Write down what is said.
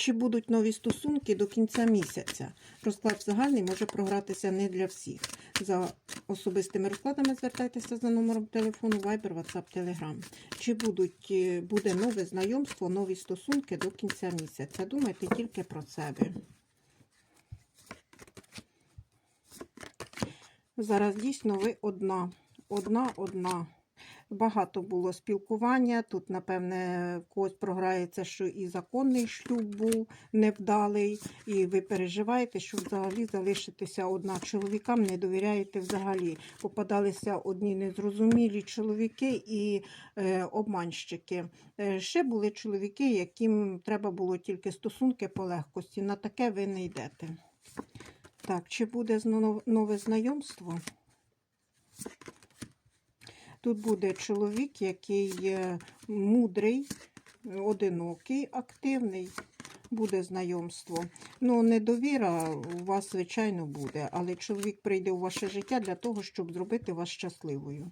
Чи будуть нові стосунки до кінця місяця? Розклад загальний може програтися не для всіх. За особистими розкладами звертайтеся за номером телефону Viber, WhatsApp, Telegram. Чи будуть, е, буде нове знайомство, нові стосунки до кінця місяця? Думайте тільки про себе. Зараз дійсно ви одна, одна, одна. Багато було спілкування. Тут, напевне, в когось програється, що і законний шлюб був невдалий, і ви переживаєте, що взагалі залишитеся одна. Чоловікам не довіряєте взагалі. Попадалися одні незрозумілі чоловіки і е, обманщики. Е, ще були чоловіки, яким треба було тільки стосунки по легкості. На таке ви не йдете. Так, чи буде нове знайомство? Тут буде чоловік, який мудрий, одинокий, активний. Буде знайомство. Ну, недовіра у вас, звичайно, буде, але чоловік прийде у ваше життя для того, щоб зробити вас щасливою.